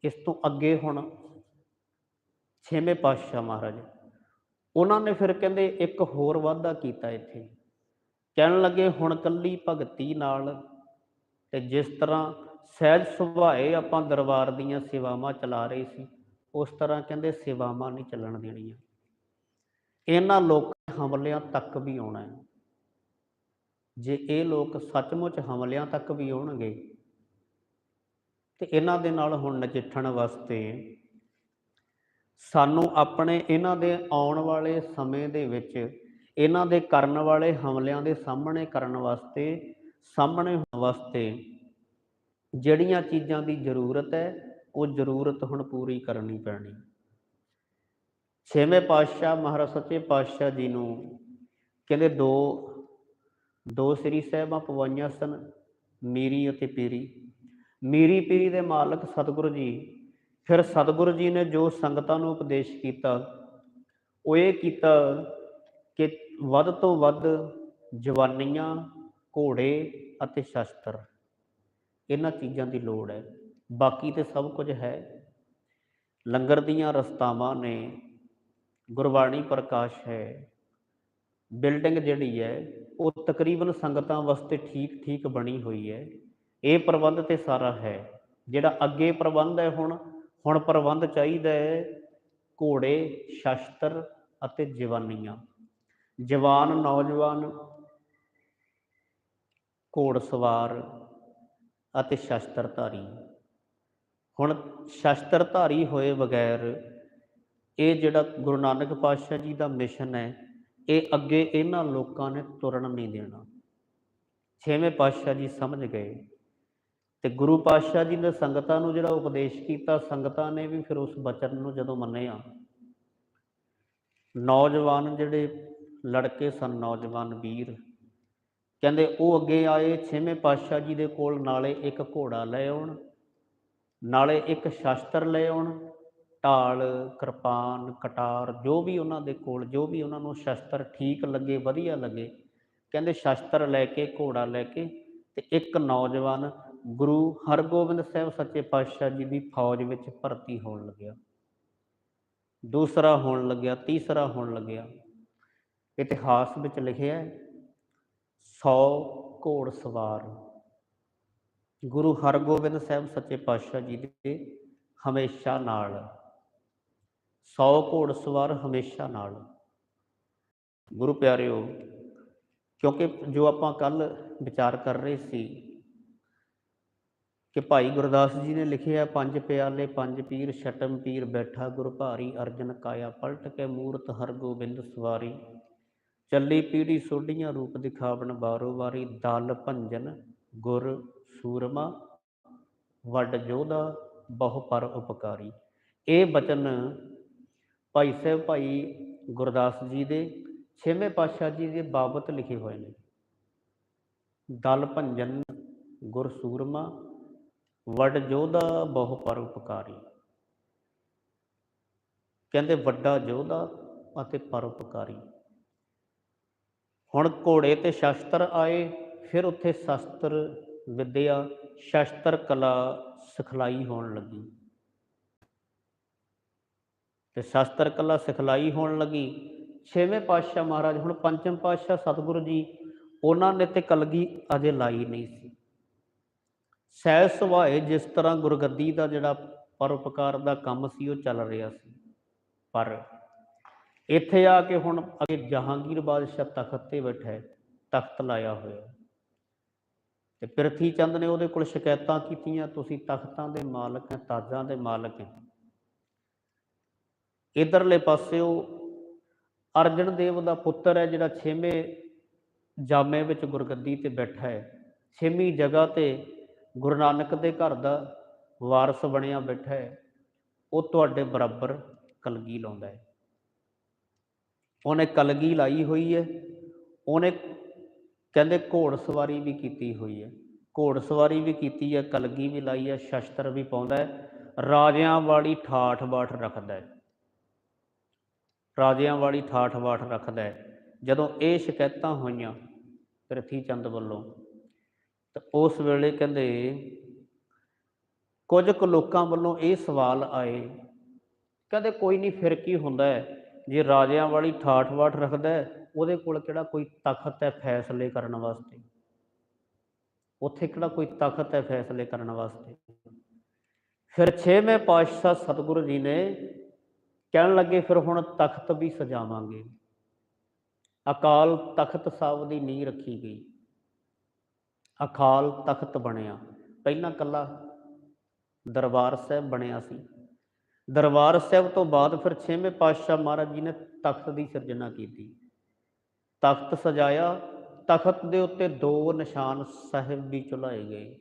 ਇਸ ਤੋਂ ਅੱਗੇ ਹੁਣ ਛੇਵੇਂ ਪਾਤਸ਼ਾਹ ਮਹਾਰਾਜ। ਉਹਨਾਂ ਨੇ ਫਿਰ ਕਹਿੰਦੇ ਇੱਕ ਹੋਰ ਵਾਅਦਾ ਕੀਤਾ ਇੱਥੇ। ਕਹਿਣ ਲੱਗੇ, ਹੁਣ ਕੱਲੀ ਭਗਤੀ ਨਾਲ ਤੇ ਜਿਸ ਤਰ੍ਹਾਂ ਸਹਿਜ ਸੁਭਾਏ ਆਪਾਂ ਦਰਬਾਰ ਦੀਆਂ ਸੇਵਾਵਾਂ ਚਲਾ ਰਹੇ ਸੀ, ਉਸ ਤਰ੍ਹਾਂ ਕਹਿੰਦੇ ਸੇਵਾਵਾਂ ਨਹੀਂ ਚੱਲਣ ਦੇਣੀਆਂ। ਇਹਨਾਂ ਲੋਕ ਹਮਲਿਆਂ ਤੱਕ ਵੀ ਆਉਣਾ ਹੈ। ਜੇ ਇਹ ਲੋਕ ਸੱਚਮੁੱਚ ਹਮਲਿਆਂ ਤੱਕ ਵੀ ਆਉਣਗੇ ਤੇ ਇਹਨਾਂ ਦੇ ਨਾਲ ਹੁਣ ਨਜਿੱਠਣ ਵਾਸਤੇ ਸਾਨੂੰ ਆਪਣੇ ਇਹਨਾਂ ਦੇ ਆਉਣ ਵਾਲੇ ਸਮੇਂ ਦੇ ਵਿੱਚ, ਇਹਨਾਂ ਦੇ ਕਰਨ ਵਾਲੇ ਹਮਲਿਆਂ ਦੇ ਸਾਹਮਣੇ ਕਰਨ ਵਾਸਤੇ, ਸਾਹਮਣੇ ਹੋਣ ਵਾਸਤੇ ਜਿਹੜੀਆਂ ਚੀਜ਼ਾਂ ਦੀ ਜ਼ਰੂਰਤ ਹੈ, ਉਹ ਜ਼ਰੂਰਤ ਹੁਣ ਪੂਰੀ ਕਰਨੀ ਪੈਣੀ। ਛੇਵੇਂ ਪਾਤਸ਼ਾਹ ਮਹਾਰਾਜ ਸੱਚੇ ਪਾਤਸ਼ਾਹ ਜੀ ਨੂੰ ਕਹਿੰਦੇ, ਦੋ ਦੋ ਸ੍ਰੀ ਸਾਹਿਬਾਂ ਪਵਾਈਆਂ ਸਨ, ਮੀਰੀ ਅਤੇ ਪੀਰੀ। ਮੀਰੀ ਪੀਰੀ ਦੇ ਮਾਲਕ ਸਤਿਗੁਰੂ ਜੀ, ਫਿਰ ਸਤਿਗੁਰੂ ਜੀ ਨੇ ਜੋ ਸੰਗਤਾਂ ਨੂੰ ਉਪਦੇਸ਼ ਕੀਤਾ, ਉਹ ਇਹ ਕੀਤਾ ਕਿ ਵੱਧ ਤੋਂ ਵੱਧ ਜਵਾਨੀਆਂ, ਘੋੜੇ ਅਤੇ ਸ਼ਸਤਰ। ਇਹਨਾਂ ਚੀਜ਼ਾਂ ਦੀ ਲੋੜ ਹੈ। ਬਾਕੀ ਤੇ ਸਭ ਕੁਝ ਹੈ। ਲੰਗਰ ਦੀਆਂ ਰਸਤਾਵਾਂ ਨੇ। ਗੁਰਬਾਣੀ ਪ੍ਰਕਾਸ਼ ਹੈ। ਬਿਲਡਿੰਗ ਜਿਹੜੀ ਹੈ, ਉਹ ਤਕਰੀਬਨ ਸੰਗਤਾਂ ਵਾਸਤੇ ਠੀਕ ਠੀਕ ਬਣੀ ਹੋਈ ਹੈ। ਇਹ ਪ੍ਰਬੰਧ ਤੇ ਸਾਰਾ ਹੈ। ਜਿਹੜਾ ਅੱਗੇ ਪ੍ਰਬੰਧ ਹੈ ਹੁਣ ਹੁਣ ਪ੍ਰਬੰਧ ਚਾਹੀਦਾ ਹੈ ਘੋੜੇ, ਸ਼ਸਤਰ ਅਤੇ ਜਵਾਨੀਆਂ। ਜਵਾਨ, ਨੌਜਵਾਨ ਘੋੜ ਸਵਾਰ ਅਤੇ ਸ਼ਸਤਰਧਾਰੀ। ਹੁਣ ਸ਼ਸਤਰਧਾਰੀ ਹੋਏ ਬਗੈਰ ਇਹ ਜਿਹੜਾ ਗੁਰੂ ਨਾਨਕ ਪਾਤਸ਼ਾਹ ਜੀ ਦਾ ਮਿਸ਼ਨ ਹੈ, ਇਹ ਅੱਗੇ ਇਹਨਾਂ ਲੋਕਾਂ ਨੇ ਤੁਰਨ ਨਹੀਂ ਦੇਣਾ। ਛੇਵੇਂ ਪਾਤਸ਼ਾਹ ਜੀ ਸਮਝ ਗਏ। ਤੇ ਗੁਰੂ ਪਾਤਸ਼ਾਹ ਜੀ ਨੇ ਸੰਗਤਾਂ ਨੂੰ ਜਿਹੜਾ ਉਪਦੇਸ਼ ਕੀਤਾ, ਸੰਗਤਾਂ ਨੇ ਵੀ ਫਿਰ ਉਸ ਬਚਨ ਨੂੰ ਜਦੋਂ ਮੰਨਿਆ। ਨੌਜਵਾਨ ਜਿਹੜੇ ਲੜਕੇ ਸਨ, ਨੌਜਵਾਨ ਵੀਰ, ਕਹਿੰਦੇ ਉਹ ਅੱਗੇ ਆਏ, ਛੇਵੇਂ ਪਾਤਸ਼ਾਹ ਜੀ ਦੇ ਕੋਲ ਨਾਲੇ ਇੱਕ ਘੋੜਾ ਲੈ ਆਉਣ, ਨਾਲੇ ਇੱਕ ਸ਼ਸਤਰ ਲੈ ਆਉਣ, ਢਾਲ, ਕਿਰਪਾਨ, ਕਟਾਰ, ਜੋ ਵੀ ਉਹਨਾਂ ਦੇ ਕੋਲ, ਜੋ ਵੀ ਉਹਨਾਂ ਨੂੰ ਸ਼ਸਤਰ ਠੀਕ ਲੱਗੇ, ਵਧੀਆ ਲੱਗੇ, ਕਹਿੰਦੇ ਸ਼ਸਤਰ ਲੈ ਕੇ, ਘੋੜਾ ਲੈ ਕੇ ਤੇ ਇੱਕ ਨੌਜਵਾਨ ਗੁਰੂ ਹਰਗੋਬਿੰਦ ਸਾਹਿਬ ਸੱਚੇ ਪਾਤਸ਼ਾਹ ਜੀ ਦੀ ਫੌਜ ਵਿੱਚ ਭਰਤੀ ਹੋਣ ਲੱਗਿਆ। ਦੂਸਰਾ ਹੋਣ ਲੱਗਿਆ, ਤੀਸਰਾ ਹੋਣ ਲੱਗਿਆ। ਇਤਿਹਾਸ ਵਿੱਚ ਲਿਖਿਆ ਹੈ 100 ਘੋੜ ਸਵਾਰ। ਗੁਰੂ ਹਰਗੋਬਿੰਦ ਸਾਹਿਬ ਸੱਚੇ ਪਾਤਸ਼ਾਹ ਜੀ ਦੇ ਹਮੇਸ਼ਾ ਨਾਲ। 100 ਘੋੜ ਸਵਾਰ ਹਮੇਸ਼ਾ ਨਾਲ। ਗੁਰੂ ਪਿਆਰਿਓ, ਕਿਉਂਕਿ ਜੋ ਆਪਾਂ ਕੱਲ ਵਿਚਾਰ ਕਰ ਰਹੇ ਸੀ ਕਿ ਭਾਈ ਗੁਰਦਾਸ ਜੀ ਨੇ ਲਿਖਿਆ, ਪੰਜ ਪਿਆਲੇ, ਪੰਜ ਪੀਰ, ਛਟਮ ਪੀਰ, ਬੈਠਾ ਗੁਰ ਭਾਰੀ, ਅਰਜਨ ਕਾਇਆ, ਪਲਟ ਕੇ ਮੂਰਤ ਹਰਗੋਬਿੰਦ ਸਵਾਰੀ। ਚੱਲੀ ਪੀੜੀ ਸੋਢੀਆਂ ਰੂਪ ਦਿਖਾਵਣ ਬਾਰੋ ਵਾਰੀ, ਦਲ ਭੰਜਨ ਗੁਰ ਸੂਰਮਾ, ਵੱਡ ਜੋਧਾ ਬਹੁ ਪਰ ਉਪਕਾਰੀ। ਇਹ ਬਚਨ ਭਾਈ ਸਾਹਿਬ, ਭਾਈ ਗੁਰਦਾਸ ਜੀ ਦੇ ਛੇਵੇਂ ਪਾਤਸ਼ਾਹ ਜੀ ਦੇ ਬਾਬਤ ਲਿਖੇ ਹੋਏ ਨੇ। ਦਲ ਭੰਜਨ ਗੁਰ ਸੂਰਮਾ ਵੱਡ ਜੋਧਾ ਬਹੁ ਪਰਉਪਕਾਰੀ ਕਹਿੰਦੇ ਵੱਡਾ ਜੋਧਾ ਅਤੇ ਪਰਉਪਕਾਰੀ ਹੁਣ ਘੋੜੇ ਤੇ ਸ਼ਸਤਰ ਆਏ, ਫਿਰ ਉੱਥੇ ਸ਼ਸਤਰ ਵਿਦਿਆ, ਸ਼ਸਤਰ ਕਲਾ ਸਿਖਲਾਈ ਹੋਣ ਲੱਗੀ। ਤੇ ਸ਼ਸਤਰ ਕਲਾ ਸਿਖਲਾਈ ਹੋਣ ਲੱਗੀ। ਛੇਵੇਂ ਪਾਤਸ਼ਾਹ ਮਹਾਰਾਜ, ਹੁਣ ਪੰਚਮ ਪਾਤਸ਼ਾਹ ਸਤਿਗੁਰੂ ਜੀ, ਉਹਨਾਂ ਨੇ ਤੇ ਕਲਗੀ ਅਜੇ ਲਾਈ ਨਹੀਂ ਸੀ। ਸਹਿਜ ਸੁਭਾਏ ਜਿਸ ਤਰ੍ਹਾਂ ਗੁਰਗੱਦੀ ਦਾ ਜਿਹੜਾ ਪਰਉਪਕਾਰ ਦਾ ਕੰਮ ਸੀ, ਉਹ ਚੱਲ ਰਿਹਾ ਸੀ। ਪਰ ਇੱਥੇ ਆ ਕੇ ਹੁਣ ਅਗੇ ਜਹਾਂਗੀਰ ਬਾਦਸ਼ਾਹ ਤਖਤ ਤੇ ਬੈਠਾ ਹੈ, ਤਖਤ ਲਾਇਆ ਹੋਇਆ ਤੇ ਪ੍ਰਿਥੀ ਚੰਦ ਨੇ ਉਹਦੇ ਕੋਲ ਸ਼ਿਕਾਇਤਾਂ ਕੀਤੀਆਂ, ਤੁਸੀਂ ਤਖਤਾਂ ਦੇ ਮਾਲਕ ਹੈ, ਤਾਜਾਂ ਦੇ ਮਾਲਕ ਹੈ। ਇਧਰਲੇ ਪਾਸੇ ਉਹ ਅਰਜਨ ਦੇਵ ਦਾ ਪੁੱਤਰ ਹੈ, ਜਿਹੜਾ ਛੇਵੇਂ ਜਾਮੇ ਵਿੱਚ ਗੁਰਗੱਦੀ ਤੇ ਬੈਠਾ ਹੈ। ਛੇਵੀਂ ਜਗ੍ਹਾ ਤੇ ਗੁਰੂ ਨਾਨਕ ਦੇ ਘਰ ਦਾ ਵਾਰਸ ਬਣਿਆ ਬੈਠਾ ਹੈ, ਉਹ ਤੁਹਾਡੇ ਬਰਾਬਰ ਕਲਗੀ ਲਾਉਂਦਾ ਹੈ। ਉਹਨੇ ਕਲਗੀ ਲਾਈ ਹੋਈ ਹੈ, ਉਹਨੇ ਕਹਿੰਦੇ ਘੋੜ ਸਵਾਰੀ ਵੀ ਕੀਤੀ ਹੋਈ ਹੈ। ਘੋੜ ਸਵਾਰੀ ਵੀ ਕੀਤੀ ਹੈ, ਕਲਗੀ ਵੀ ਲਾਈ ਹੈ, ਸ਼ਸਤਰ ਵੀ ਪਾਉਂਦਾ ਹੈ, ਰਾਜਿਆਂ ਵਾਲੀ ਠਾਠ ਬਾਠ ਰੱਖਦਾ ਹੈ। ਰਾਜਿਆਂ ਵਾਲੀ ਠਾਠ ਬਾਠ ਰੱਖਦਾ ਹੈ। ਜਦੋਂ ਇਹ ਸ਼ਿਕਾਇਤਾਂ ਹੋਈਆਂ ਪ੍ਰਿਥੀ ਚੰਦ ਵੱਲੋਂ ਤੇ ਉਸ ਵੇਲੇ ਕਹਿੰਦੇ, ਕੁਝ ਕੁ ਲੋਕਾਂ ਵੱਲੋਂ ਇਹ ਸਵਾਲ ਆਏ। ਕਹਿੰਦੇ, ਕੋਈ ਨਹੀਂ, ਫਿਰ ਕੀ ਹੁੰਦਾ ਹੈ? ਜੇ ਰਾਜਿਆਂ ਵਾਲੀ ਠਾਠ ਵਾਠ ਰੱਖਦਾ ਉਹਦੇ ਕੋਲ ਕਿਹੜਾ ਕੋਈ ਤਖਤ ਹੈ ਫੈਸਲੇ ਕਰਨ ਵਾਸਤੇ? ਉੱਥੇ ਕਿਹੜਾ ਕੋਈ ਤਖਤ ਹੈ ਫੈਸਲੇ ਕਰਨ ਵਾਸਤੇ? ਫਿਰ ਛੇਵੇਂ ਪਾਤਸ਼ਾਹ ਸਤਿਗੁਰੂ ਜੀ ਨੇ ਕਹਿਣ ਲੱਗੇ, ਫਿਰ ਹੁਣ ਤਖਤ ਵੀ ਸਜਾਵਾਂਗੇ। ਅਕਾਲ ਤਖਤ ਸਾਹਿਬ ਦੀ ਨੀਂਹ ਰੱਖੀ ਗਈ। ਅਕਾਲ ਤਖਤ ਬਣਿਆ। ਪਹਿਲਾਂ ਕੱਲਾ ਦਰਬਾਰ ਸਾਹਿਬ ਬਣਿਆ ਸੀ। ਦਰਬਾਰ ਸਾਹਿਬ ਤੋਂ ਬਾਅਦ ਫਿਰ ਛੇਵੇਂ ਪਾਤਸ਼ਾਹ ਮਹਾਰਾਜ ਜੀ ਨੇ ਤਖਤ ਦੀ ਸਿਰਜਣਾ ਕੀਤੀ। ਤਖਤ ਸਜਾਇਆ। ਤਖਤ ਦੇ ਉੱਤੇ ਦੋ ਨਿਸ਼ਾਨ ਸਾਹਿਬ ਵੀ ਚੁਲਾਏ ਗਏ।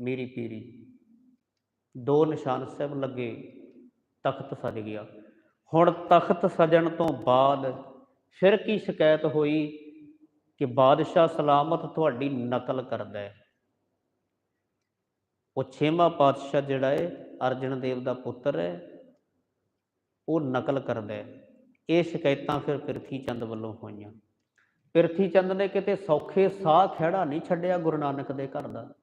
ਮੇਰੀ ਪੀਰੀ। ਦੋ ਨਿਸ਼ਾਨ ਸਾਹਿਬ ਲੱਗੇ। ਤਖਤ ਸਜ ਗਿਆ। ਹੁਣ ਤਖਤ ਸਜਣ ਤੋਂ ਬਾਅਦ ਫਿਰ ਕੀ ਸ਼ਿਕਾਇਤ ਹੋਈ? ਕਿ ਬਾਦਸ਼ਾਹ ਸਲਾਮਤ ਤੁਹਾਡੀ ਨਕਲ ਕਰਦਾ ਹੈ। ਉਹ ਛੇਵਾਂ ਪਾਤਸ਼ਾਹ ਜਿਹੜਾ ਹੈ, ਅਰਜਨ ਦੇਵ ਦਾ ਪੁੱਤਰ ਹੈ, ਉਹ ਨਕਲ ਕਰਦਾ ਹੈ। ਇਹ ਸ਼ਿਕਾਇਤਾਂ ਫਿਰ ਪ੍ਰਿਥੀ ਚੰਦ ਵੱਲੋਂ ਹੋਈਆਂ। ਪ੍ਰਿਥੀ ਚੰਦ ਨੇ ਕਿਤੇ ਸੌਖੇ ਸਾਹ ਖਹਿੜਾ ਨਹੀਂ ਛੱਡਿਆ ਗੁਰੂ ਨਾਨਕ ਦੇ ਘਰ ਦਾ।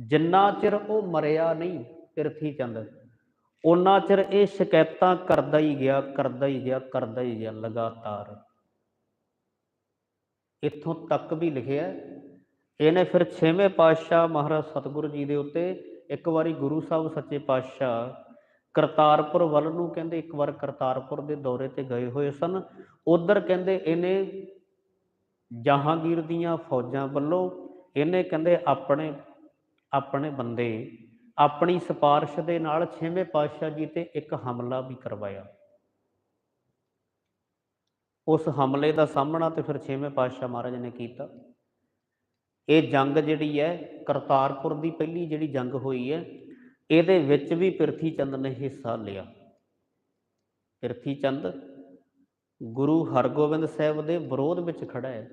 ਜਿੰਨਾ ਚਿਰ ਉਹ ਮਰਿਆ ਨਹੀਂ ਪ੍ਰਿਥੀ ਚੰਦ ਉਹਨਾਂ ਚਿਰ ਇਹ ਸ਼ਿਕਾਇਤਾਂ ਕਰਦਾ ਹੀ ਗਿਆ, ਕਰਦਾ ਹੀ ਗਿਆ, ਕਰਦਾ ਹੀ ਗਿਆ, ਲਗਾਤਾਰ। ਇੱਥੋਂ ਤੱਕ ਵੀ ਲਿਖਿਆ ਇਹਨੇ ਫਿਰ ਛੇਵੇਂ ਪਾਤਸ਼ਾਹ ਮਹਾਰਾਜ ਸਤਿਗੁਰੂ ਜੀ ਦੇ ਉੱਤੇ ਇੱਕ ਵਾਰੀ ਗੁਰੂ ਸਾਹਿਬ ਸੱਚੇ ਪਾਤਸ਼ਾਹ ਕਰਤਾਰਪੁਰ ਵੱਲ ਨੂੰ ਕਹਿੰਦੇ ਇੱਕ ਵਾਰ ਕਰਤਾਰਪੁਰ ਦੇ ਦੌਰੇ ਤੇ ਗਏ ਹੋਏ ਸਨ। ਉਧਰ ਕਹਿੰਦੇ ਇਹਨੇ ਜਹਾਂਗੀਰ ਦੀਆਂ ਫੌਜਾਂ ਵੱਲੋਂ ਇਹਨੇ ਕਹਿੰਦੇ ਆਪਣੇ ਆਪਣੇ ਬੰਦੇ ਆਪਣੀ ਸਿਫਾਰਿਸ਼ ਦੇ ਨਾਲ ਛੇਵੇਂ ਪਾਤਸ਼ਾਹ ਜੀ ਤੇ ਇੱਕ ਹਮਲਾ ਵੀ ਕਰਵਾਇਆ। ਉਸ ਹਮਲੇ ਦਾ ਸਾਹਮਣਾ ਤੇ ਫਿਰ ਛੇਵੇਂ ਪਾਤਸ਼ਾਹ ਮਹਾਰਾਜ ਨੇ ਕੀਤਾ। ਇਹ ਜੰਗ ਜਿਹੜੀ ਹੈ ਕਰਤਾਰਪੁਰ ਦੀ ਪਹਿਲੀ ਜਿਹੜੀ ਜੰਗ ਹੋਈ ਹੈ, ਇਹਦੇ ਵਿੱਚ ਵੀ ਪ੍ਰਿਥੀ ਚੰਦ ਨੇ ਹਿੱਸਾ ਲਿਆ। ਪ੍ਰਿਥੀ ਚੰਦ ਗੁਰੂ ਹਰਗੋਬਿੰਦ ਸਾਹਿਬ ਦੇ ਵਿਰੋਧ ਵਿੱਚ ਖੜਾ ਹੈ,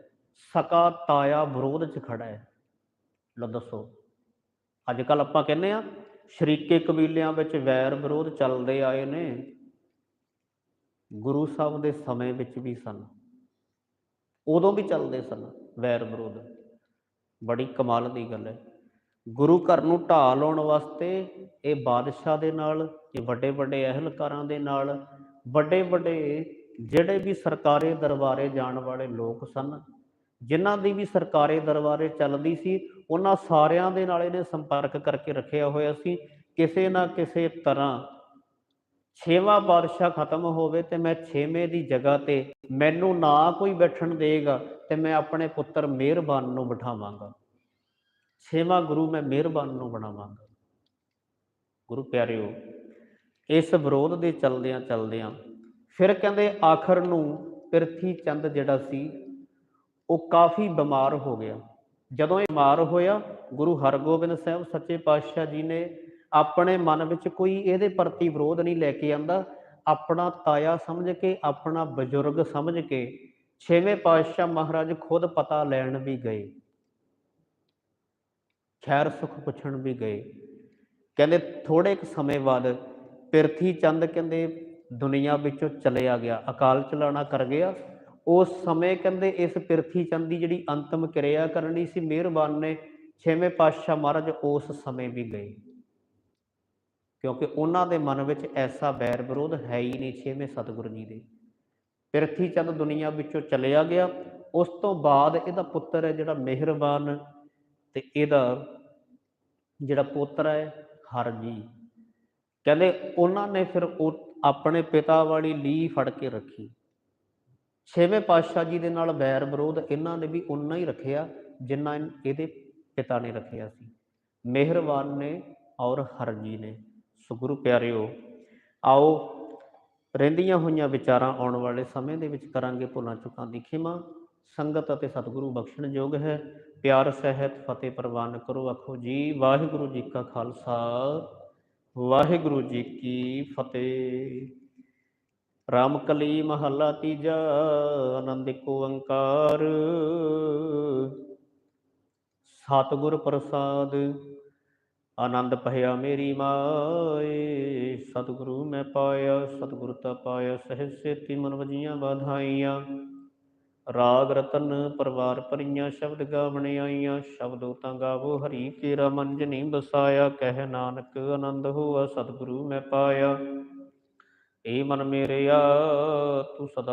ਸਕਾ ਤਾਇਆ ਵਿਰੋਧ 'ਚ ਖੜਾ ਹੈ। ਲੋ ਦੱਸੋ, ਅੱਜ ਕੱਲ ਆਪਾਂ ਕਹਿੰਦੇ ਆ ਸ਼ਰੀਕੇ ਕਬੀਲਿਆਂ ਵਿੱਚ ਵੈਰ ਵਿਰੋਧ ਚੱਲਦੇ ਆਏ ਨੇ। ਗੁਰੂ ਸਾਹਿਬ ਦੇ ਸਮੇਂ ਵਿੱਚ ਵੀ ਸਨ। ਉਦੋਂ ਵੀ ਚੱਲਦੇ ਸਨ ਵੈਰ ਵਿਰੋਧ। ਬੜੀ ਕਮਾਲ ਦੀ ਗੱਲ ਹੈ। ਗੁਰੂ ਘਰ ਨੂੰ ਢਾਹ ਲਾਉਣ ਵਾਸਤੇ ਇਹ ਬਾਦਸ਼ਾਹ ਦੇ ਨਾਲ, ਇਹ ਵੱਡੇ ਵੱਡੇ ਅਹਿਲਕਾਰਾਂ ਦੇ ਨਾਲ ਵੱਡੇ ਵੱਡੇ ਜਿਹੜੇ ਵੀ ਸਰਕਾਰੀ ਦਰਬਾਰੇ ਜਾਣ ਵਾਲੇ ਲੋਕ ਸਨ, ਜਿਨ੍ਹਾਂ ਦੀ ਵੀ ਸਰਕਾਰੀ ਦਰਬਾਰੇ ਚੱਲਦੀ ਸੀ, ਉਹਨਾਂ ਸਾਰਿਆਂ ਦੇ ਨਾਲ ਇਹਨੇ ਸੰਪਰਕ ਕਰਕੇ ਰੱਖਿਆ ਹੋਇਆ ਸੀ। ਕਿਸੇ ਨਾ ਕਿਸੇ ਤਰ੍ਹਾਂ ਛੇਵਾਂ ਬਾਦਸ਼ਾਹ ਖਤਮ ਹੋਵੇ ਤੇ ਮੈਂ ਛੇਵੇਂ ਦੀ ਜਗ੍ਹਾ ਤੇ ਮੈਨੂੰ ਨਾ ਕੋਈ ਬੈਠਣ ਦੇਗਾ ਤੇ ਮੈਂ ਆਪਣੇ ਪੁੱਤਰ ਮਿਹਰਬਾਨ ਨੂੰ ਬਿਠਾਵਾਂਗਾ। ਛੇਵਾਂ ਗੁਰੂ ਮੈਂ ਮਿਹਰਬਾਨ ਨੂੰ ਬਣਾਵਾਂਗਾ। ਗੁਰੂ ਪਿਆਰਿਓ, ਇਸ ਵਿਰੋਧ ਦੇ ਚਲਦਿਆਂ ਚਲਦਿਆਂ ਫਿਰ ਕਹਿੰਦੇ ਆਖਰ ਨੂੰ ਪ੍ਰਿਥੀ ਚੰਦ ਜਿਹੜਾ ਸੀ, ਉਹ ਕਾਫੀ ਬਿਮਾਰ ਹੋ ਗਿਆ। ਜਦੋਂ ਇਹ ਬਿਮਾਰ ਹੋਇਆ, ਗੁਰੂ ਹਰਗੋਬਿੰਦ ਸਾਹਿਬ ਸੱਚੇ ਪਾਤਸ਼ਾਹ ਜੀ ਨੇ ਆਪਣੇ ਮਨ ਵਿੱਚ ਕੋਈ ਇਹਦੇ ਪ੍ਰਤੀ ਵਿਰੋਧ ਨਹੀਂ ਲੈ ਕੇ ਆਂਦਾ ਆਪਣਾ ਤਾਇਆ ਸਮਝ ਕੇ, ਆਪਣਾ ਬਜ਼ੁਰਗ ਸਮਝ ਕੇ ਛੇਵੇਂ ਪਾਤਸ਼ਾਹ ਮਹਾਰਾਜ ਖੁਦ ਪਤਾ ਲੈਣ ਵੀ ਗਏ। ਖੈਰ ਸੁਖ ਪੁੱਛਣ ਵੀ ਗਏ। ਕਹਿੰਦੇ ਥੋੜੇ ਇੱਕ ਸਮੇਂ ਬਾਅਦ ਪਿਰਥੀ ਚੰਦ ਕਹਿੰਦੇ ਦੁਨੀਆ ਵਿੱਚੋਂ ਚਲਿਆ ਗਿਆ, ਅਕਾਲ ਚਲਾਣਾ ਕਰ ਗਿਆ। ਉਸ ਸਮੇਂ ਕਹਿੰਦੇ ਇਸ ਪਿਰਥੀ ਚੰਦ ਦੀ ਜਿਹੜੀ ਅੰਤਮ ਕਿਰਿਆ ਕਰਨੀ ਸੀ, ਮਿਹਰਬਾਨ ਨੇ ਛੇਵੇਂ ਪਾਤਸ਼ਾਹ ਮਹਾਰਾਜ ਉਸ ਸਮੇਂ ਵੀ ਗਏ। ਕਿਉਂਕਿ ਉਹਨਾਂ ਦੇ ਮਨ ਵਿੱਚ ਐਸਾ ਬੈਰ ਵਿਰੋਧ ਹੈ ਹੀ ਨਹੀਂ ਛੇਵੇਂ ਸਤਿਗੁਰੂ ਜੀ ਦੇ। ਪਿਰਥੀ ਚੰਦ ਦੁਨੀਆ ਵਿੱਚੋਂ ਚਲਿਆ ਗਿਆ। ਉਸ ਤੋਂ ਬਾਅਦ ਇਹਦਾ ਪੁੱਤਰ ਹੈ ਜਿਹੜਾ ਮਿਹਰਬਾਨ ਤੇ ਇਹਦਾ ਜਿਹੜਾ ਪੁੱਤਰ ਹੈ ਹਰਜੀ। ਕਹਿੰਦੇ ਉਹਨਾਂ ਨੇ ਫਿਰ ਉਹ ਆਪਣੇ ਪਿਤਾ ਵਾਲੀ ਲੀ ਫੜ ਕੇ ਰੱਖੀ। ਛੇਵੇਂ ਪਾਤਸ਼ਾਹ ਜੀ ਦੇ ਨਾਲ ਵੈਰ ਵਿਰੋਧ ਇਹਨਾਂ ਨੇ ਵੀ ਉਨਾ ਹੀ ਰੱਖਿਆ ਜਿੰਨਾ ਇਹਦੇ ਪਿਤਾ ਨੇ ਰੱਖਿਆ ਸੀ। ਮਿਹਰਬਾਨ ਨੇ ਔਰ ਹਰਜੀ ਨੇ। ਸੋ ਗੁਰੂ ਪਿਆਰਿਓ, ਆਓ ਰਹਿੰਦੀਆਂ ਹੋਈਆਂ ਵਿਚਾਰਾਂ ਆਉਣ ਵਾਲੇ ਸਮੇਂ ਦੇ ਵਿੱਚ ਕਰਾਂਗੇ ਭੁੱਲਾਂ ਚੁੱਕਾਂ ਦੀ ਖਿਮਾ। ਸੰਗਤ ਅਤੇ ਸਤਿਗੁਰੂ ਬਖਸ਼ਣ ਯੋਗ ਹੈ। ਪਿਆਰ, ਸਹਿਤ, ਫਤਿਹ ਪ੍ਰਵਾਨ ਕਰੋ, ਆਖੋ ਜੀ, ਵਾਹਿਗੁਰੂ ਜੀ ਕਾ ਖਾਲਸਾ, ਵਾਹਿਗੁਰੂ ਜੀ ਕੀ ਫਤਿਹ। ਰਾਮਕਲੀ ਮਹੱਲਾ ਤੀਜਾ, ਆਨੰਦ ਕੋ ਓੰਕਾਰ। ਸਤਿਗੁਰ ਪ੍ਰਸਾਦ ਆਨੰਦ ਭਇਆ ਮੇਰੀ ਮਾਏ। ਸਤਿਗੁਰੂ ਮੈਂ ਪਾਇਆ, ਸਤਿਗੁਰ ਤਾ ਪਾਇਆ, ਸਹਿਜ ਸੇਤੀ ਮਨ ਵਜੀਆਂ ਬਾਧਾਈਆਂ ਰਾਗ ਰਤਨ ਪਰਵਾਰ ਭਰੀਆਂ, ਸ਼ਬਦ ਗਾਵਣ ਆਈਆਂ। ਸ਼ਬਦੋ ਤਾਂ ਗਾਵੋ, ਹਰੀ ਕੇਰਾ ਮਨ ਜਨੀ ਬਸਾਇਆ ਕਹਿ ਨਾਨਕ ਆਨੰਦ ਹੋਆ, ਸਤਿਗੁਰੂ ਮੈਂ ਪਾਇਆ। ਏ ਮਨ ਮੇਰਿਆ ਤੂੰ ਸਦਾ